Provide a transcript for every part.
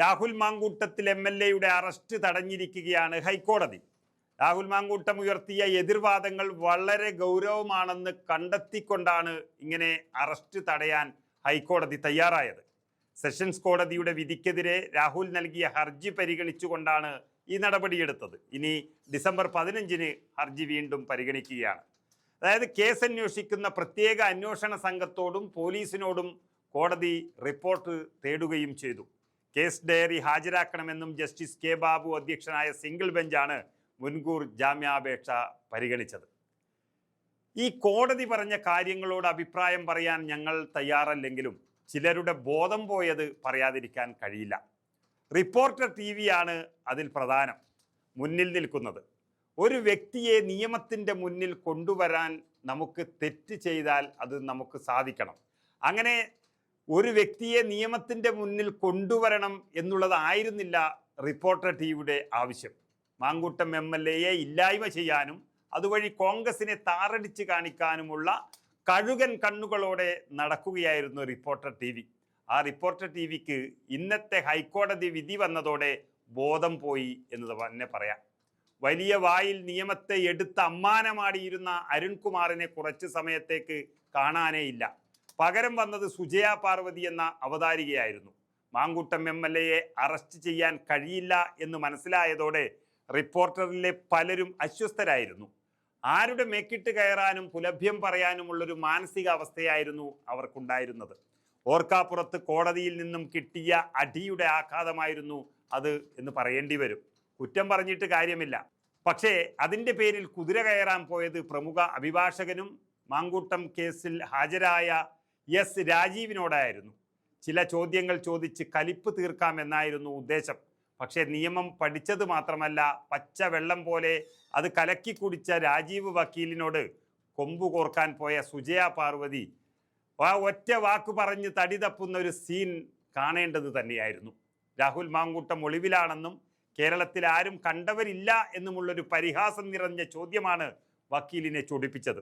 Rahul Mamkootathil M L എയുടെ arrest തടഞ്ഞിരിക്കുകയാണ് ഹൈക്കോടതി. രാഹുൽ മാങ്കൂട്ടം ഉയർത്തിയ എതിർവാദങ്ങൾ വളരെ ഗൗരവമാണെന്ന് കണ്ടെത്തിക്കൊണ്ടാണ് ഇങ്ങനെ അറസ്റ്റ് തടയാൻ ഹൈക്കോടതി തയ്യാറായത്. സെഷൻസ് കോടതിയുടെ വിധിക്കെതിരെ രാഹുൽ നൽകിയ ഹർജി പരിഗണിച്ചുകൊണ്ടാണ് ഈ നടപടിയെടുത്തത്. ഇനി ഡിസംബർ പതിനഞ്ചിന് ഹർജി വീണ്ടും പരിഗണിക്കുകയാണ്. അതായത് കേസ് അന്വേഷിക്കുന്ന പ്രത്യേക അന്വേഷണ സംഘത്തോടും പോലീസിനോടും കോടതി റിപ്പോർട്ട് തേടുകയും ചെയ്തു. കേസ് ഡയറി ഹാജരാക്കണമെന്നും ജസ്റ്റിസ് കെ ബാബു അധ്യക്ഷനായ സിംഗിൾ ബെഞ്ചാണ് മുൻകൂർ ജാമ്യാപേക്ഷ പരിഗണിച്ചത്. ഈ കോടതി പറഞ്ഞ കാര്യങ്ങളോട് അഭിപ്രായം പറയാൻ ഞങ്ങൾ തയ്യാറല്ലെങ്കിലും ചിലരുടെ ബോധം പോയത് പറയാതിരിക്കാൻ കഴിയില്ല. റിപ്പോർട്ടർ ടി വിയാണ് അതിൽ പ്രധാനം. മുന്നിൽ നിൽക്കുന്നത്. ഒരു വ്യക്തിയെ നിയമത്തിന്റെ മുന്നിൽ കൊണ്ടുവരാൻ നമുക്ക് തെറ്റ് ചെയ്താൽ അത് നമുക്ക് സാധിക്കണം. അങ്ങനെ ഒരു വ്യക്തിയെ നിയമത്തിന്റെ മുന്നിൽ കൊണ്ടുവരണം എന്നുള്ളതായിരുന്നില്ല റിപ്പോർട്ടർ ടി വിയുടെ ആവശ്യം. മാങ്കൂട്ടം എം എൽ എയെ ഇല്ലായ്മ ചെയ്യാനും അതുവഴി കോൺഗ്രസിനെ താറടിച്ച് കാണിക്കാനുമുള്ള കഴുകൻ കണ്ണുകളോടെ നടക്കുകയായിരുന്നു റിപ്പോർട്ടർ ടി വി ആ റിപ്പോർട്ടർ ടി വിക്ക് ഇന്നത്തെ ഹൈക്കോടതി വിധി വന്നതോടെ ബോധം പോയി എന്ന് തന്നെ പറയാം. വലിയ വായിൽ നിയമത്തെ എടുത്ത് അമ്മാനമാടിയിരുന്ന അരുൺകുമാറിനെ കുറച്ച് സമയത്തേക്ക് കാണാനേ ഇല്ല. പകരം വന്നത് സുജയ പാർവതി എന്ന അവതാരികയായിരുന്നു. മാങ്കൂട്ടം എം എൽ എയെ അറസ്റ്റ് ചെയ്യാൻ കഴിയില്ല എന്ന് മനസ്സിലായതോടെ റിപ്പോർട്ടറിലെ പലരും അസ്വസ്ഥരായിരുന്നു. ആരുടെ മെക്കിട്ട് കയറാനും പുലഭ്യം പറയാനുമുള്ളൊരു മാനസികാവസ്ഥയായിരുന്നു അവർക്കുണ്ടായിരുന്നത്. ഓർക്കാപ്പുറത്ത് കോടതിയിൽ നിന്നും കിട്ടിയ അടിയുടെ ആഘാതമായിരുന്നു അത് എന്ന് പറയേണ്ടി വരും. കുറ്റം പറഞ്ഞിട്ട് കാര്യമില്ല. പക്ഷേ അതിന്റെ പേരിൽ കുതിര കയറാൻ പോയത് പ്രമുഖ അഭിഭാഷകനും മാങ്കൂട്ടം കേസിൽ ഹാജരായ എസ് രാജീവിനോടായിരുന്നു. ചില ചോദ്യങ്ങൾ ചോദിച്ച് കലിപ്പ് തീർക്കാമെന്നായിരുന്നു ഉദ്ദേശം. പക്ഷേ നിയമം പഠിച്ചത് മാത്രമല്ല പച്ച വെള്ളം പോലെ അത് കലക്കി കുടിച്ച രാജീവ് വക്കീലിനോട് കൊമ്പു കോർക്കാൻ പോയ സുജയ പാർവതി ആ ഒറ്റ വാക്ക് പറഞ്ഞ് തടി തപ്പുന്ന ഒരു സീൻ കാണേണ്ടത് തന്നെയായിരുന്നു. രാഹുൽ മാങ്കൂട്ടം ഒളിവിലാണെന്നും കേരളത്തിൽ ആരും കണ്ടവരില്ല എന്നുമുള്ളൊരു പരിഹാസം നിറഞ്ഞ ചോദ്യമാണ് വക്കീലിനെ ചൊടിപ്പിച്ചത്.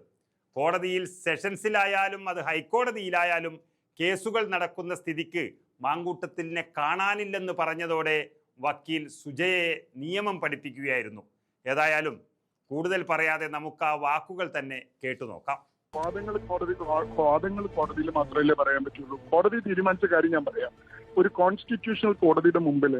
കോടതിയിൽ സെഷൻസിലായാലും അത് ഹൈക്കോടതിയിലായാലും കേസുകൾ നടക്കുന്ന സ്ഥിതിക്ക് മാങ്കൂട്ടത്തിനെ കാണാനില്ലെന്ന് പറഞ്ഞതോടെ വക്കീൽ സുജയെ നിയമം പഠിപ്പിക്കുകയായിരുന്നു. ഏതായാലും കൂടുതൽ പറയാതെ നമുക്ക് ആ വാക്കുകൾ തന്നെ കേട്ടു നോക്കാം. വാദങ്ങൾ കോടതി വാദങ്ങൾ കോടതിയിൽ മാത്രമല്ലേ പറയാൻ പറ്റുള്ളൂ? കോടതി തീരുമാനിച്ച കാര്യം ഞാൻ പറയാം. ഒരു കോൺസ്റ്റിറ്റ്യൂഷണൽ കോടതിയുടെ മുമ്പിൽ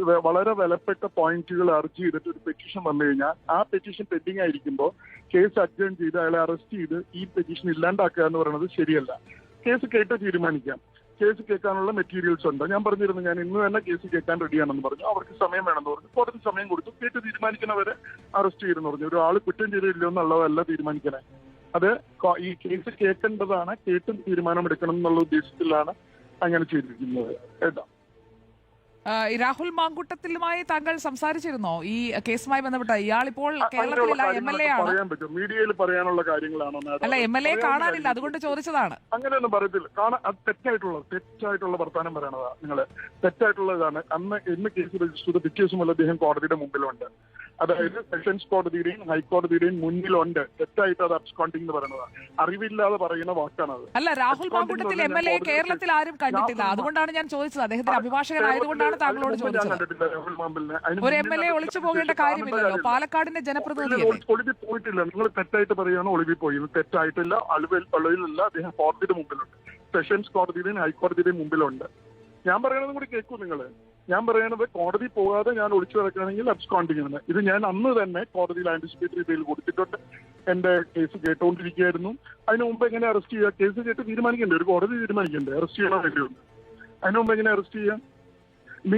വളരെ വിലപ്പെട്ട പോയിന്റുകൾ അർജി ചെയ്തിട്ട് ഒരു പെറ്റീഷൻ വന്നു കഴിഞ്ഞാൽ ആ പെറ്റീഷൻ പെൻഡിങ് ആയിരിക്കുമ്പോൾ കേസ് അഡ്ജേൺ ചെയ്ത് അയാളെ അറസ്റ്റ് ചെയ്ത് ഈ പെറ്റീഷൻ ഇല്ലാണ്ടാക്കുക എന്ന് പറയുന്നത് ശരിയല്ല. കേസ് കേട്ട് തീരുമാനിക്കാം. കേസ് കേൾക്കാനുള്ള മെറ്റീരിയൽസ് ഉണ്ട്. ഞാൻ പറഞ്ഞിരുന്നു ഞാൻ ഇന്ന് തന്നെ കേസ് കേൾക്കാൻ റെഡിയാണെന്ന് പറഞ്ഞു. അവർക്ക് സമയം വേണമെന്ന് പറഞ്ഞു. കോടതി സമയം കൊടുത്തു. കേട്ട് തീരുമാനിക്കുന്നവരെ അറസ്റ്റ് ചെയ്തെന്ന് പറഞ്ഞു. ഒരാൾ കുറ്റം ചെയ്തില്ലോ എന്നുള്ളതല്ല തീരുമാനിക്കണേ. അത് ഈ കേസ് കേൾക്കേണ്ടതാണ് കേട്ടും തീരുമാനമെടുക്കണം എന്നുള്ള ഉദ്ദേശത്തിലാണ് അങ്ങനെ ചെയ്തിരിക്കുന്നത്. കേട്ടോ. രാഹുൽ മാങ്കുട്ടത്തിലുമായി താങ്കൾ സംസാരിച്ചിരുന്നോ? ഈ കേസുമായി ബന്ധപ്പെട്ട് ഇയാൾ ഇപ്പോൾ കേരളത്തിലുള്ള കേരളത്തിലില്ല എം എൽ എ ആണ്. മീഡിയയിൽ പറയാനുള്ള കാര്യങ്ങളാണ് അല്ല എം എൽ എ കാണാനില്ല. അതുകൊണ്ട് ചോദിച്ചതാണ്. അങ്ങനെയൊന്നും പറയത്തില്ല. കാണാൻ തെറ്റായിട്ടുള്ള തെറ്റായിട്ടുള്ള വർത്താനം പറയണതാ നിങ്ങൾ. തെറ്റായിട്ടുള്ളതാണ്. അന്ന് എന്ന് കേസ് രജിസ്റ്റർ ചെയ്ത പിറ്റേ ദിവസം അദ്ദേഹം കോടതിയുടെ മുമ്പിലുണ്ട്. അതായത് സെഷൻസ് കോടതിയുടെയും ഹൈക്കോടതിയുടെയും മുന്നിലുണ്ട്. തെറ്റായിട്ട് അത് അബ്സ്കോണ്ടിങ് എന്ന് പറയുന്നത്. അറിവില്ലാതെ പറയുന്ന വാക്കാണ് അത്. അല്ല Rahul Mamkootathil M L A കേരളത്തിൽ ആരും കണ്ടിട്ടില്ല. അതുകൊണ്ടാണ് ഞാൻ ചോദിച്ചത്. അദ്ദേഹത്തിന് അഭിഭാഷകനായതുകൊണ്ടാണ് താങ്കളോട് ചോദിച്ചത്. ഒരു എം എൽ എ ഒളിച്ചു പോകേണ്ട കാര്യമില്ലല്ലോ പാലക്കാടിന്റെ ജനപ്രതിനിധി ഒളി- ഒളിവിൽ പോയിട്ടില്ല. നിങ്ങൾ തെറ്റായിട്ട് പറയുകയാണ് ഒളിവിൽ പോയി തെറ്റായിട്ടില്ല. അളവിൽ ഒളിവിലല്ല. അദ്ദേഹം കോടതിയുടെ മുമ്പിലുണ്ട്. സെഷൻസ് കോടതിയുടെയും ഹൈക്കോടതിയുടെയും മുമ്പിലുണ്ട്. ഞാൻ പറയണതും കൂടി കേൾക്കൂ നിങ്ങൾ ഞാൻ പറയണത് കോടതി പോകാതെ ഞാൻ ഒളിച്ചു കിടക്കുകയാണെങ്കിൽ അബ്സ്കോണ്ടിങ് ആണ് ഇത് ഞാൻ അന്ന് തന്നെ കോടതിയിൽ ആന്റിസിപ്പേറ്ററി ബെയിൽ കൊടുത്തിട്ടുണ്ട്. എന്റെ കേസ് കേട്ടുകൊണ്ടിരിക്കുകയായിരുന്നു അതിനു മുമ്പ് എങ്ങനെ അറസ്റ്റ് ചെയ്യുക കേസ് കേട്ട് തീരുമാനിക്കണ്ടേ? ഒരു കോടതി തീരുമാനിക്കണ്ടേ? അറസ്റ്റ് ചെയ്യണോ വേണ്ടിയോ അതിന് മുമ്പ് എങ്ങനെ അറസ്റ്റ് ചെയ്യാം?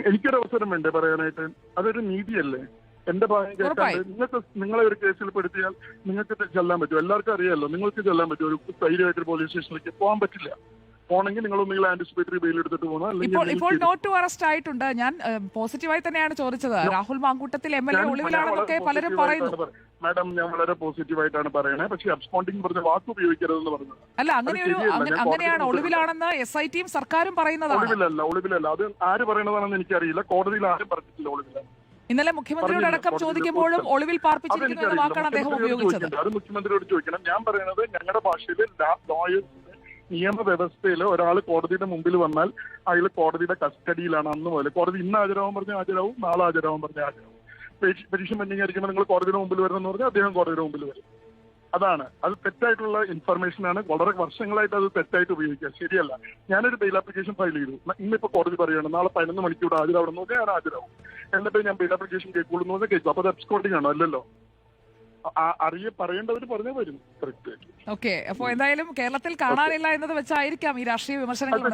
എനിക്കൊരു അവസരം വേണ്ടേ പറയാനായിട്ട്? അതൊരു നീതിയല്ലേ? എന്റെ ഭാഗം കേട്ടാൽ. നിങ്ങൾക്ക് നിങ്ങളെ ഒരു കേസിൽ പെടുത്തിയാൽ നിങ്ങൾക്ക് ചെല്ലാൻ പറ്റും. എല്ലാവർക്കും അറിയാമല്ലോ നിങ്ങൾക്ക് ചെല്ലാൻ പറ്റും. ഒരു ധൈര്യമായിട്ട് പോലീസ് സ്റ്റേഷനിലേക്ക് പോകാൻ പറ്റില്ല. പോണെങ്കിൽ നിങ്ങൾ ഒന്നുകിൽ ആന്റിസിപ്പേറ്ററി ബെയിൽ എടുത്തിട്ട് പോകണം ഇപ്പോൾ അല്ലെങ്കിൽ ഇപ്പോൾ നോട്ട് ടു അറസ്റ്റ് ആയിട്ടുണ്ട്. ഞാൻ ഏഹ്, പോസിറ്റീവായി തന്നെയാണ് ചോദിച്ചത്. Rahul Mamkootathil M L A ഒളിവിലാണെന്നൊക്കെ പലരും പറയുന്നു. മാഡം ഞാൻ വളരെ പോസിറ്റീവ് ആയിട്ടാണ് പറയണേ. പക്ഷേ അബ്സ്പോണ്ടിങ് പറഞ്ഞ വാക്ക് ഉപയോഗിക്കരുതെന്ന് പറഞ്ഞു അല്ല അങ്ങനെ ഒരു ശരിയല്ല. അങ്ങ- ഞാൻ അങ്ങനെയാണ്. കോടതിയിൽ ഒളിവിലാണെന്ന് എസ് ഐ ടിയും സർക്കാരും പറയുന്നതാണ്. ഒളിവിലല്ല ഒളിവിലല്ല. അത് ആര് പറയണതാണെന്ന് എനിക്കറിയില്ല. കോടതിയിൽ ആരും പറഞ്ഞിട്ടില്ല ഒളിവിലാണ് ഇന്നലെ മുഖ്യമന്ത്രിയോട് അടക്കം ചോദിക്കുമ്പോഴും ഒളിവിൽ പാർപ്പിച്ചിരിക്കുന്നു എന്ന വാക്കാണ് അദ്ദേഹം മുഖ്യമന്ത്രിയോട് ഉപയോഗിച്ചത്. ചോദിക്കണ്ട. അത് മുഖ്യമന്ത്രിയോട് ചോദിക്കണം. ഞാൻ പറയുന്നത് ഞങ്ങളുടെ ഭാഷയിൽ ലോയേഴ്സിന് നിയമവ്യവസ്ഥയിൽ ഒരാൾ കോടതിയുടെ മുമ്പിൽ വന്നാൽ അയാൾ കോടതിയുടെ കസ്റ്റഡിയിലാണ് അന്ന് മുതൽ കോടതി ഇന്ന് ഹാജരാവാൻ പറഞ്ഞ ഹാജരാവും നാളെ ഹാജരാവാൻ പറഞ്ഞ ഹാജരാവും. പെറ്റീഷൻ പെൻഡിങ് ആയിരിക്കുമ്പോൾ നിങ്ങൾ കോടതിയുടെ മുമ്പിൽ വരണമെന്ന് പറഞ്ഞാൽ അദ്ദേഹം കോടതിയുടെ മുമ്പിൽ വരും. അതാണ്. അത് തെറ്റായിട്ടുള്ള ഇൻഫർമേഷൻ ആണ് വളരെ വർഷങ്ങളായിട്ട് അത് തെറ്റായിട്ട് ഉപയോഗിക്കുക. ശരിയല്ല. ഞാനൊരു ബെയിൽ ആപ്ലിക്കേഷൻ ഫയൽ ചെയ്തു. ഇന്നിപ്പോ കോടതി പറയുകയാണ് നാളെ പതിനൊന്ന് മണിക്കൂർ ഹാജരാവണം നോക്കി ഞാൻ ഹാജരാവും. എന്നിട്ട് ഞാൻ ബെയിൽ ആപ്ലിക്കേഷൻ കേൾക്കുള്ളൂ എന്ന് പറഞ്ഞാൽ കേൾക്കും. അപ്പൊ അത് അബ്സ്കോണ്ടിങ് ആണോ അല്ലല്ലോ? അറിയ പറയേണ്ടവർ പറഞ്ഞേ വരും. ഓക്കെ അപ്പോ എന്തായാലും കേരളത്തിൽ കാണാനില്ല എന്നത് വെച്ചായിരിക്കാം ഈ രാഷ്ട്രീയ വിമർശനങ്ങൾ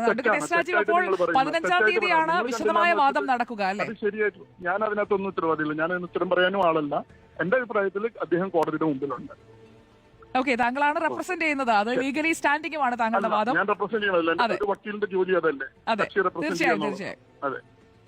രാജീവ് അപ്പോൾ പതിനഞ്ചാം തീയതിയാണ് വിശദമായ വാദം നടക്കുക അല്ലെ? ശരിയായിട്ട് ഞാൻ അതിനകത്തൊന്നും ഉത്തരവാദിയില്ല. ഞാൻ അതിന് ഉത്തരം പറയാനും ആളല്ല. എന്റെ അഭിപ്രായത്തിൽ അദ്ദേഹം കോടതിയുടെ മുമ്പിലുണ്ട്. ഓക്കെ താങ്കളാണ് റെപ്രസെന്റ് ചെയ്യുന്നത്. അത് ലീഗലി സ്റ്റാൻഡിംഗുമാണ് താങ്കളുടെ വാദം. ഞാൻ റെപ്രസെന്റ് ചെയ്യണമല്ലോ വക്കീലിന്റെ ജോലി അതല്ലേ? അതെ. തീർച്ചയായും തീർച്ചയായും. അതെ.